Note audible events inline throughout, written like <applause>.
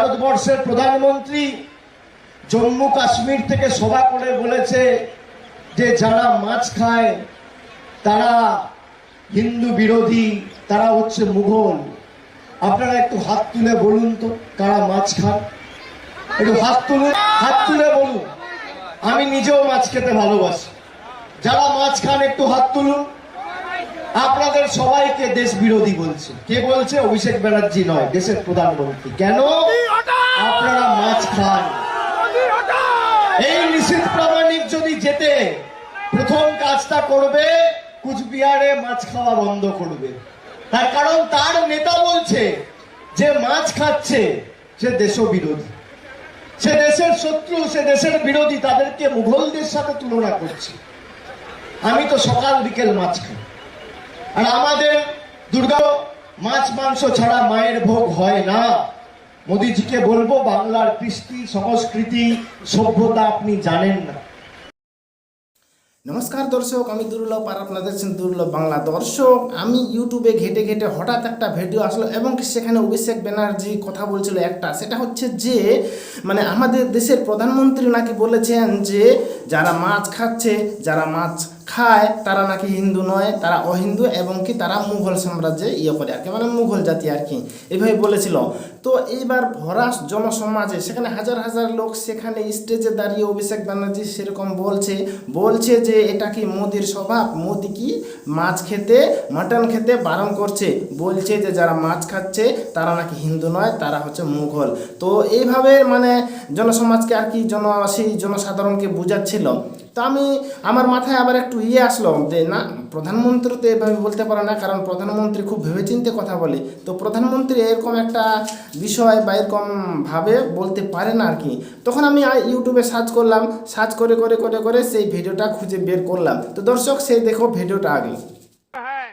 ভারতবর্ষের প্রধানমন্ত্রী জম্মু কাশ্মীর থেকে সভা করে বলেছে যে যারা মাছ খায়, তারা হিন্দু বিরোধী, তারা হচ্ছে মুঘল। আপনারা একটু হাত তুলে বলুন তো কারা মাছ খান একটু হাত তুলুন হাত তুলে বলুন। আমি নিজেও মাছ খেতে ভালোবাসি। যারা মাছ খান, একটু হাত তুলুন। আপনাদের সবাইকে দেশ বিরোধী বলছে। কে বলছে? অভিষেক ব্যানার্জি নয়, দেশের প্রধানমন্ত্রী। কেন? আপনারা মাছ খান। এই নিশীথ প্রামাণিক যদি যেতে প্রথম কাজটা করবে, কুচবিহারে মাছ খাওয়া বন্ধ করবে। তার কারণ তার নেতা বলছে, যে মাছ খাচ্ছে, সে দেশ বিরোধী সে দেশের শত্রু, সে দেশের বিরোধী, তাদেরকে মুঘলদের সাথে তুলনা করছে। আমি তো সকাল বিকেল মাছ খাই। আর আমাদের দুর্গা মাছ, মাংস ছাড়া মায়ের ভোগ হয় না। মোদিজিকে বলব, বাংলার কৃষ্টি, সংস্কৃতি, সভ্যতা আপনি জানেন না। নমস্কার দর্শক, আমি দুর্লভ আর আপনাদের দেখছেন দুর্লভ বাংলা দর্শক। আমি ইউটিউবে ঘেটে ঘেটে হঠাৎ একটা ভিডিও আসলো এবং সেখানে অভিষেক ব্যানার্জি কথা বলছিল একটা। সেটা হচ্ছে যে মানে আমাদের দেশের প্রধানমন্ত্রী নাকি বলেছেন যে, যারা মাছ খাচ্ছে, যারা মাছ খায়, তারা নাকি হিন্দু নয়, তারা অহিন্দু এবং কি তারা মুঘল সাম্রাজ্যে ইয়ে করে আর কি মানে মুঘল জাতি আর কি। এইভাবে বলেছিল। তো এইবার ভরা জনসমাজে সেখানে হাজার হাজার লোক সেখানে স্টেজে দাঁড়িয়ে অভিষেক ব্যানার্জি সেরকম বলছে বলছে যে এটা কি মোদির স্বভাব? মোদি কি মাছ খেতে, মাটন খেতে বারণ করছে? বলছে যে যারা মাছ খাচ্ছে, তারা নাকি হিন্দু নয়, তারা হচ্ছে মুঘল। তো এইভাবে মানে জনসমাজকে আর কি জন, সেই জনসাধারণকে বুঝাচ্ছিল। তো আমি আমার মাথায় আবার একটু ইয়ে আসলো যে না প্রধানমন্ত্রী তো এভাবে বলতে পারে না কারণ প্রধানমন্ত্রী খুব ভেবেচিন্তে কথা বলে তো প্রধানমন্ত্রী এরকম একটা বিষয় বা এরকম ভাবে বলতে পারে না আর কি তখন আমি আ- ইউটিউবে সার্চ করলাম সার্চ করে করে করে করে সেই ভিডিওটা খুঁজে বের করলাম তো দর্শক সেই দেখো ভিডিওটা আগে है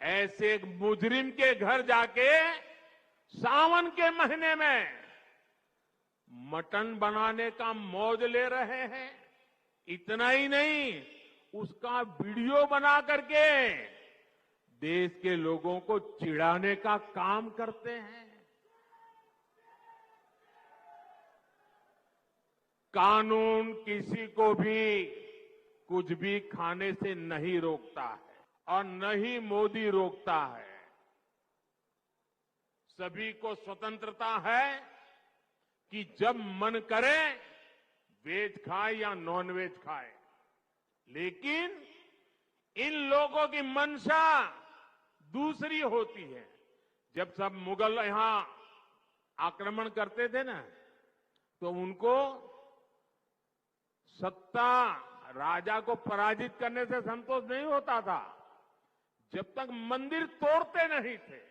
ऐसे एक मुजरिम के घर जाके सावन के महीने में मटन बनाने का मौज ले रहे हैं इतना ही नहीं, उसका वीडियो बना करके देश के लोगों को चिढ़ाने का काम करते हैं। कानून किसी को भी कुछ भी खाने से नहीं रोकता है और न ही मोदी रोकता है। सभी को स्वतंत्रता है कि जब मन करे वेज खाए या नॉन वेज खाए। लेकिन इन लोगों की मंशा दूसरी होती है। जब सब मुगल यहाँ आक्रमण करते थे ना तो उनको सत्ता राजा को पराजित करने से संतोष नहीं होता था। जब तक मंदिर तोड़ते नहीं थे,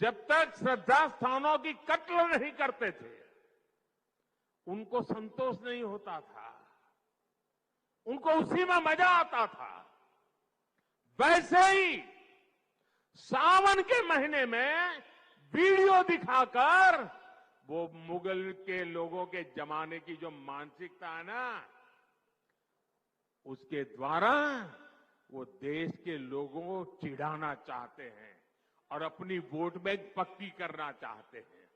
जब तक श्रद्धा स्थानों की कत्ल नहीं करते थे उनको संतोष नहीं होता था। उनको उसी में मज़ा आता था। वैसे ही सावन के महीने में वीडियो दिखाकर वो मुगल के लोगों के जमाने की जो मानसिकता है ना, उसके द्वारा वो देश के लोगों को चिढ़ाना चाहते हैं और अपनी वोट बैंक पक्की करना चाहते हैं।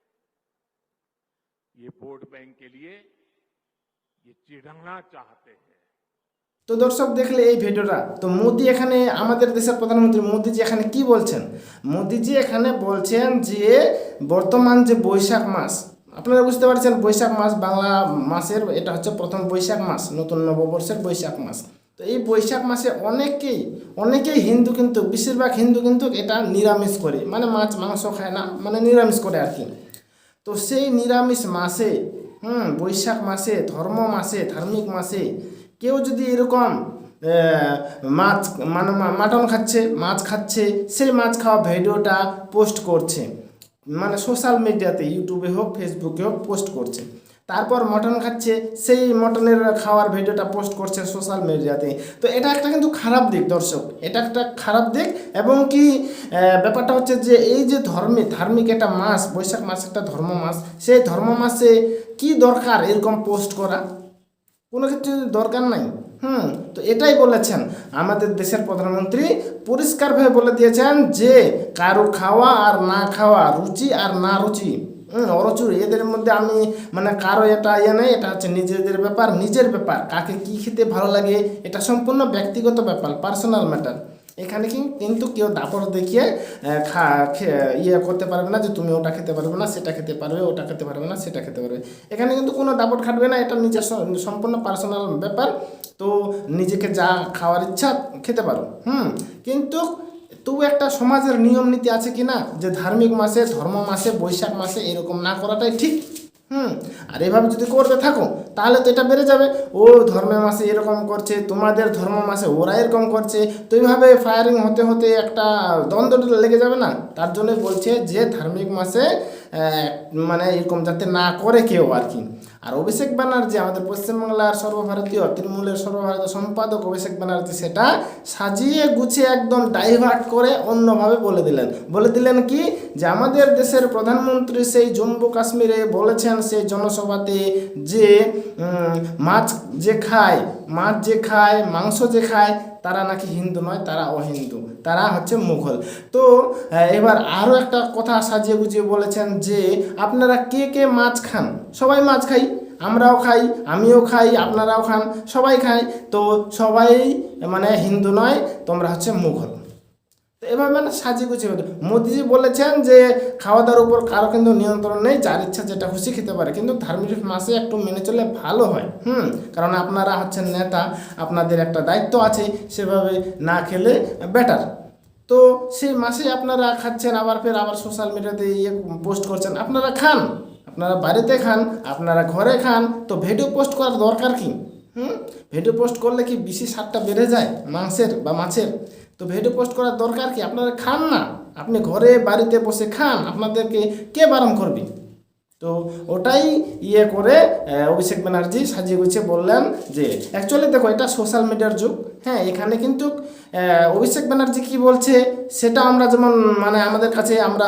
ये वोट बैंक के लिए ये चिढ़ाना चाहते हैं তো দর্শক দেখলে এই ভিডিওটা তো মোদি এখানে আমাদের দেশের প্রধানমন্ত্রী মোদিজি এখানে কি বলছেন মোদিজি এখানে বলছেন যে বর্তমান যে বৈশাখ মাস আপনারা বুঝতে পারছেন বৈশাখ মাস বাংলা মাসের এটা হচ্ছে প্রথম বৈশাখ মাস নতুন নববর্ষের বৈশাখ মাস তো এই বৈশাখ মাসে অনেকেই অনেকেই হিন্দু কিন্তু বেশিরভাগ হিন্দু কিন্তু এটা নিরামিষ করে মানে মাছ মাংস খায় না মানে নিরামিষ করে আর কি তো সেই নিরামিষ মাসে, হুম, বৈশাখ মাসে, ধর্ম মাসে, ধার্মিক মাসে কেউ যদি এরকম মাছ মানে মাটন খাচ্ছে, মাছ খাচ্ছে, সেই মাছ খাওয়া ভিডিওটা পোস্ট করছে। মানে সোশ্যাল মিডিয়াতে, ইউটিউবে হোক, ফেসবুকে হোক, পোস্ট করছে। তারপর মটন খাচ্ছে, সেই মটনের খাওয়ার ভিডিওটা পোস্ট করছে সোশ্যাল মিডিয়াতে তো এটা একটা কিন্তু খারাপ দিক দর্শক, এটা একটা খারাপ দিক এবং কি ব্যাপারটা হচ্ছে যে এই যে ধর্মে, ধার্মিক একটা মাস, বৈশাখ মাস একটা ধর্ম মাস, সেই ধর্ম মাসে কি দরকার এরকম পোস্ট করা? কোনো কিছু দরকার নাই। হুম, তো এটাই বলেছেন। আমাদের দেশের প্রধানমন্ত্রী পরিষ্কারভাবে বলে দিয়েছেন যে কারও খাওয়া আর না খাওয়া, রুচি আর না রুচি। অরচুর, এদের মধ্যে আমি মানে কারও এটা ইয়ে নেই, এটা হচ্ছে নিজেদের ব্যাপার, নিজের ব্যাপার। কাকে কি খেতে ভালো লাগে, এটা সম্পূর্ণ ব্যক্তিগত ব্যাপার পার্সোনাল ম্যাটার এখানে কি কিন্তু কেউ দাপড় দেখিয়ে খে- ইয়ে করতে পারবে না যে তুমি ওটা খেতে পারবে না, সেটা খেতে পারবে, ওটা খেতে পারবে না, সেটা খেতে পারবে। এখানে কিন্তু কোনো দাপট খাটবে না, এটা নিজের সম্পূর্ণ পার্সোনাল ব্যাপার। তো নিজেকে যা খাওয়ার ইচ্ছা, খেতে পারো। হুম, কিন্তু তবু একটা সমাজের নিয়ম নীতি আছে কি না? যে ধার্মিক মাসে, ধর্ম মাসে, বৈশাখ মাসে এরকম না করাটাই ঠিক। হুম? আর এভাবে যদি করতে থাকো, তাহলে তো এটা বেড়ে যাবে। ও ধর্মের মাসে এরকম করছে, তোমাদের ধর্ম মাসে ওরা এরকম করছে, তো এইভাবে ফায়ারিং হতে হতে একটা দ্বন্দ্ব লেগে যাবে না? তার জন্য বলছে যে ধার্মিক মাসে মানে এরকম যাতে না করে কেউ আর কি। আর অভিষেক ব্যানার্জি, আমাদের পশ্চিমবাংলার সর্বভারতীয়, তৃণমূলের সর্বভারতীয় সম্পাদক অভিষেক ব্যানার্জি, সেটা সাজিয়ে গুছিয়ে একদম ডাইভার্ট করে অন্যভাবে বলে দিলেন। বলে দিলেন কি? যে আমাদের দেশের প্রধানমন্ত্রী সেই জম্মু কাশ্মীরে বলেছেন সেই জনসভাতে যে মাছ যে খায় মাছ যে খায়, মাংস যে খায়, তারা নাকি হিন্দু নয়, তারা অহিন্দু। তারা হচ্ছে মুঘল। তো এবার আরও একটা কথা সাজিয়ে গুজিয়ে বলেছেন যে, আপনারা কে কে মাছ খান? সবাই মাছ খাই। আমরাও খাই, আমিও খাই, আপনারাও খান, সবাই খাই। তো সবাই মানে হিন্দু নয়, তোমরা হচ্ছে মুঘল। তো এভাবে মানে সাজিয়ে গুছিয়ে। মোদিজি বলেছেন যে খাওয়া দাওয়ার উপর কারও কিন্তু নিয়ন্ত্রণ নেই, যার ইচ্ছা যেটা খুশি খেতে পারে। কিন্তু ধার্মিক মাসে একটু মেনে চলে ভালো হয়, হুম? কারণ আপনারা হচ্ছেন নেতা, আপনাদের একটা দায়িত্ব আছে, সেভাবে না খেলে বেটার তো সেই মাসে আপনারা খাচ্ছেন, আবার ফের আবার সোশ্যাল মিডিয়াতে ইয়ে পোস্ট করছেন। আপনারা খান, আপনারা বাড়িতে খান, আপনারা ঘরে খান, তো ভিডিও পোস্ট করার দরকার কি? হুম? ভিডিও পোস্ট করলে কি বেশি স্বাদটা বেড়ে যায় মাংসের বা মাছের? তো ভিডিও পোস্ট করার দরকার কি? আপনারা খান না। আপনি ঘরে, বাড়িতে বসে খান। আপনাদেরকে কে বারণ করবে? তো ওটাই ইয়ে করে অভিষেক ব্যানার্জি সাজিয়ে গুছিয়ে বললেন যে অ্যাকচুয়ালি দেখো, এটা সোশ্যাল মিডিয়ার যুগ। হ্যাঁ এখানে কিন্তু অভিষেক ব্যানার্জি কি বলছে, সেটা আমরা যেমন মানে আমাদের কাছে আমরা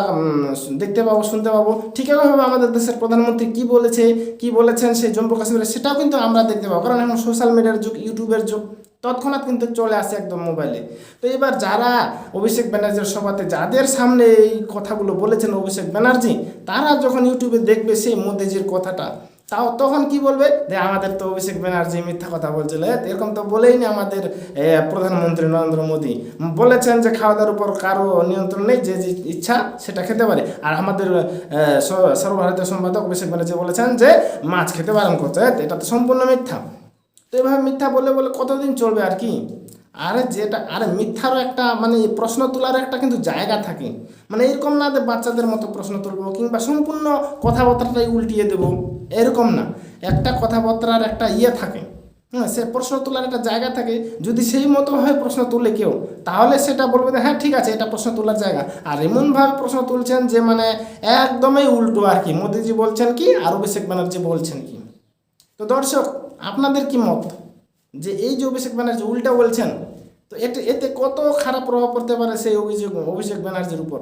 দেখতে পাবো, শুনতে পাবো। ঠিক একইভাবে আমাদের দেশের প্রধানমন্ত্রী কি বলেছে, কি বলেছেন সেই জম্মু কাশ্মীরে, সেটাও কিন্তু আমরা দেখতে পাবো। কারণ এখন সোশ্যাল মিডিয়ার যুগ ইউটিউবের যুগ। তৎক্ষণাৎ কিন্তু চলে আসে একদম মোবাইলে তো এবার যারা অভিষেক ব্যানার্জির সভাতে, যাদের সামনে এই কথাগুলো বলেছেন অভিষেক ব্যানার্জি, তারা যখন ইউটিউবে দেখবে সেই মোদিজির কথাটা, তাও তখন কি বলবে? যে আমাদের তো অভিষেক ব্যানার্জি মিথ্যা কথা বলছিল। এরকম তো বলেই না আমাদের প্রধানমন্ত্রী নরেন্দ্র মোদী। বলেছেন যে খাওয়া দাওয়ার উপর কারও নিয়ন্ত্রণ নেই, যে যে ইচ্ছা সেটা খেতে পারে। আর আমাদের সর্বভারতীয় সম্পাদক অভিষেক ব্যানার্জি বলেছেন যে, মাছ খেতে বারণ করছে। এটা তো সম্পূর্ণ মিথ্যা। তো এভাবে মিথ্যা বলে বলে কতদিন চলবে আর কি? আরে যেটা, আরে মিথ্যারও একটা মানে প্রশ্ন তোলার একটা কিন্তু জায়গা থাকে। মানে এরকম না যে বাচ্চাদের মতো প্রশ্ন তুলবো কিংবা সম্পূর্ণ কথাবার্তাটাই উল্টিয়ে দেবো, এরকম না। একটা কথাবার্তার একটা ইয়ে থাকে। হ্যাঁ সে প্রশ্ন তোলার একটা জায়গা থাকে। যদি সেই মতো হয় প্রশ্ন তুলে কেউ, তাহলে সেটা বলবে যে হ্যাঁ ঠিক আছে, এটা প্রশ্ন তোলার জায়গা। আর এমনভাবে প্রশ্ন তুলছেন যে মানে একদমই উল্টো আর কি। মোদিজি বলছেন কি আর অভিষেক ব্যানার্জি বলছেন কি। তো দর্শক আপনাদের কি মত? যে এই যে অভিষেক ব্যানার্জি উল্টা বলছেন, তো এতে এতে কত খারাপ প্রভাব পড়তে পারে সেই অভিযোগ, অভিষেক ব্যানার্জির উপর?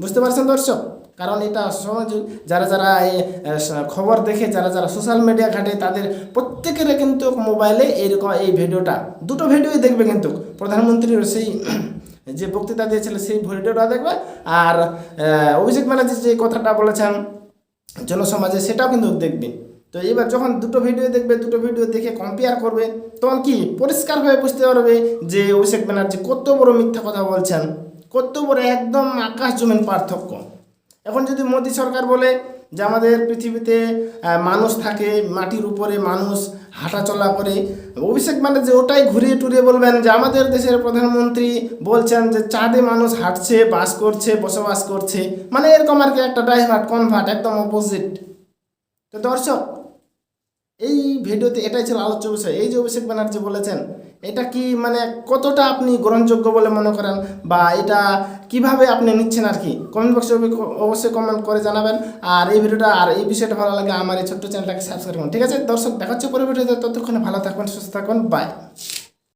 বুঝতে পারছেন দর্শক? কারণ এটা সমাজ, যারা যারা এই খবর দেখে, যারা যারা সোশ্যাল মিডিয়া ঘাটে, তাদের প্রত্যেকের কিন্তু মোবাইলে এইরকম এই ভিডিওটা, দুটো ভিডিওই দেখবে কিন্তু। প্রধানমন্ত্রীর সেই, <clears throat> যে বক্তৃতা দিয়েছিল, সেই ভিডিওটা দেখবে। আর অভিষেক ব্যানার্জি যে কথাটা বলেছেন, জনসমাজে সেটাও কিন্তু দেখবে তো এবার যখন দুটো ভিডিও দেখবে, দুটো ভিডিও দেখে কম্পেয়ার করবে, তখন কি? পরিষ্কারভাবে বুঝতে পারবে যে অভিষেক ব্যানার্জি কত বড় মিথ্যা কথা বলছেন, কত বড় একদম আকাশ জমিন পার্থক্য। এখন যদি মোদী সরকার বলে যে আমাদের পৃথিবীতে মানুষ থাকে, মাটির উপরে মানুষ হাঁটাচলা করে, অভিষেক ব্যানার্জি ওটাই ঘুরিয়ে টুরিয়ে বলবেন যে আমাদের দেশের প্রধানমন্ত্রী বলছেন যে চাঁদে মানুষ হাঁটছে, বাস করছে, বসবাস করছে মানে এরকম আর কি একটা ডাইভার্ট কনভার্ট একদম অপোজিট তো দর্শক এই ভিডিওতে এটাই ছিল আলোচ্য বিষয়। এই যে অভিষেক ব্যানার্জি বলেছেন, এটা কি মানে কতটা আপনি গ্রহণযোগ্য বলে মনে করেন বা এটা কীভাবে আপনি নিচ্ছেন আর কি? কমেন্ট বক্সে অবশ্যই কমেন্ট করে জানাবেন। আর এই ভিডিওটা আর এই বিষয়টা ভালো লাগে আমার এই ছোট্ট চ্যানেলটাকে সাবস্ক্রাইব করুন। ঠিক আছে? দর্শক দেখাচ্ছে পরে ভিডিওতে ততক্ষণে ভালো থাকবেন, সুস্থ থাকুন বাই